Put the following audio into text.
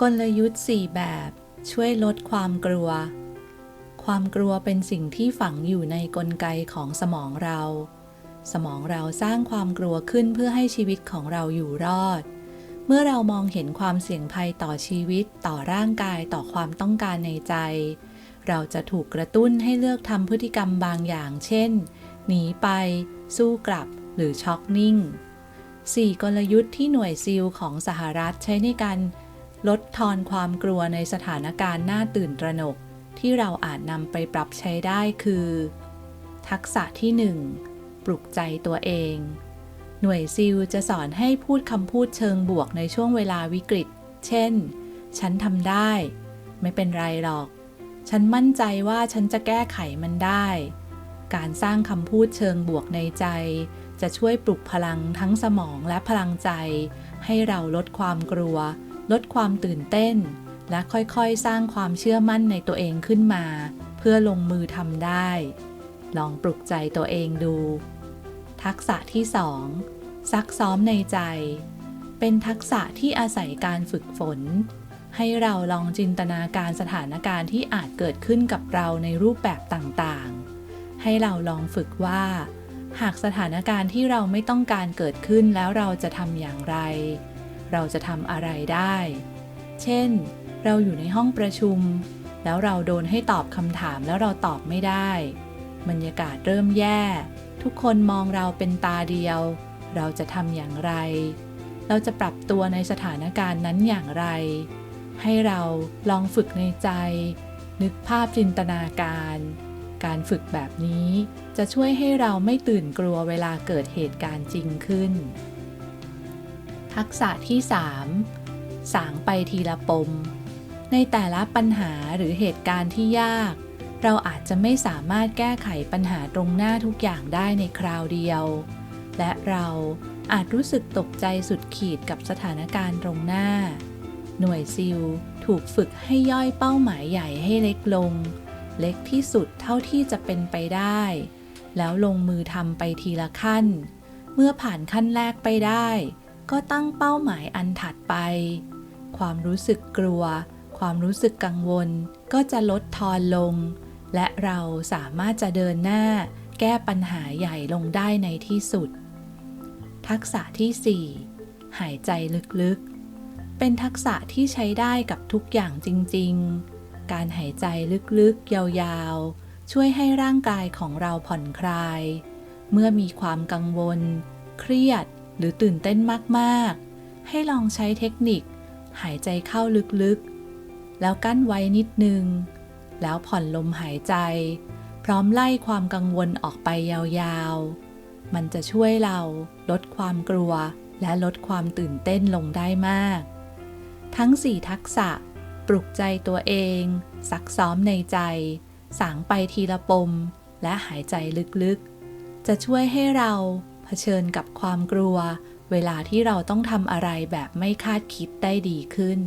กลยุทธ์ 4 แบบช่วยลดความกลัว ความกลัวเป็นสิ่งที่ฝังอยู่ในกลไกของสมองเรา สมองเราสร้างความกลัวขึ้นเพื่อให้ชีวิตของเราอยู่รอด เมื่อเรามองเห็นความเสี่ยงภัยต่อชีวิต ต่อร่างกาย ต่อความต้องการในใจ เราจะถูกกระตุ้นให้เลือกทำพฤติกรรมบางอย่าง เช่น หนีไป สู้กลับ หรือช็อกนิ่ง 4 กลยุทธ์ที่หน่วยซิลของสหรัฐใช้ในการ ลดทอนความกลัวในสถานการณ์น่าตื่นตระหนกที่เราอาจนำไปปรับใช้ได้คือ ทักษะที่ 1 ปลุกใจตัวเอง หน่วยซิลจะสอนให้พูดคำพูดเชิงบวกในช่วงเวลาวิกฤต เช่น ฉันทำได้ ไม่เป็นไรหรอก ฉันมั่นใจว่าฉันจะแก้ไขมันได้ การสร้างคำพูดเชิงบวกในใจ จะช่วยปลุกพลังทั้งสมองและพลังใจ ให้เราลดความกลัว ลดความตื่นเต้น และค่อยๆ สร้างความเชื่อมั่นในตัวเองขึ้นมา เพื่อลงมือทำได้ ลองปลุกใจตัวเองดู ทักษะที่ 2 ซักซ้อมในใจ เป็นทักษะที่อาศัยการฝึกฝน ให้เราลองจินตนาการสถานการณ์ที่อาจเกิดขึ้นกับเราในรูปแบบต่างๆ ให้เราลองฝึกว่า หากสถานการณ์ที่เราไม่ต้องการเกิดขึ้นแล้วเราจะทำอย่างไร เราจะทำอะไรได้ เช่น เราอยู่ในห้องประชุม แล้วเราโดนให้ตอบคำถามแล้วเราตอบไม่ได้ บรรยากาศเริ่มแย่ ทุกคนมองเราเป็นตาเดียว เราจะทำอย่างไร เราจะปรับตัวในสถานการณ์นั้นอย่างไร ให้เราลองฝึกในใจ นึกภาพจินตนาการการฝึกแบบนี้จะช่วยให้เราไม่ตื่นกลัวเวลาเกิดเหตุการณ์จริงขึ้น ทักษะที่ 3 สางไปทีละปม ในแต่ละปัญหาหรือเหตุการณ์ที่ยาก เราอาจจะไม่สามารถแก้ไขปัญหาตรงหน้าทุกอย่างได้ในคราวเดียว และเราอาจรู้สึกตกใจสุดขีดกับสถานการณ์ตรงหน้า หน่วยซิลถูกฝึกให้ย่อยเป้าหมายใหญ่ให้เล็กลง เล็กที่สุดเท่าที่จะเป็นไปได้ แล้วลงมือทำไปทีละขั้น เมื่อผ่านขั้นแรกไปได้ ก็ตั้งเป้าหมายอันถัดไป ความรู้สึกกลัว ความรู้สึกกังวล ก็จะลดทอนลง และเราสามารถจะเดินหน้า แก้ปัญหาใหญ่ลงได้ในที่สุด ทักษะที่ 4 หายใจลึกๆ เป็นทักษะที่ใช้ได้กับทุกอย่างจริง ๆ การหายใจลึกๆ ยาวๆ ช่วยให้ร่างกายของเราผ่อนคลาย เมื่อมีความกังวล เครียด หรือตื่นเต้นมากๆ ให้ลองใช้เทคนิค หายใจเข้าลึกๆ แล้วกั้นไว้นิดนึง แล้วผ่อนลมหายใจ พร้อมไล่ความกังวลออกไปยาวๆ มันจะช่วยเราลดความกลัวและลดความตื่นเต้นลงได้มาก ทั้ง 4 ทักษะ ปลุกใจตัวเอง ซักซ้อมในใจ สางไปทีละปม และหายใจลึกๆ จะช่วยให้เรา เผชิญกับความกลัว เวลาที่เราต้องทำอะไรแบบไม่คาดคิดได้ดีขึ้น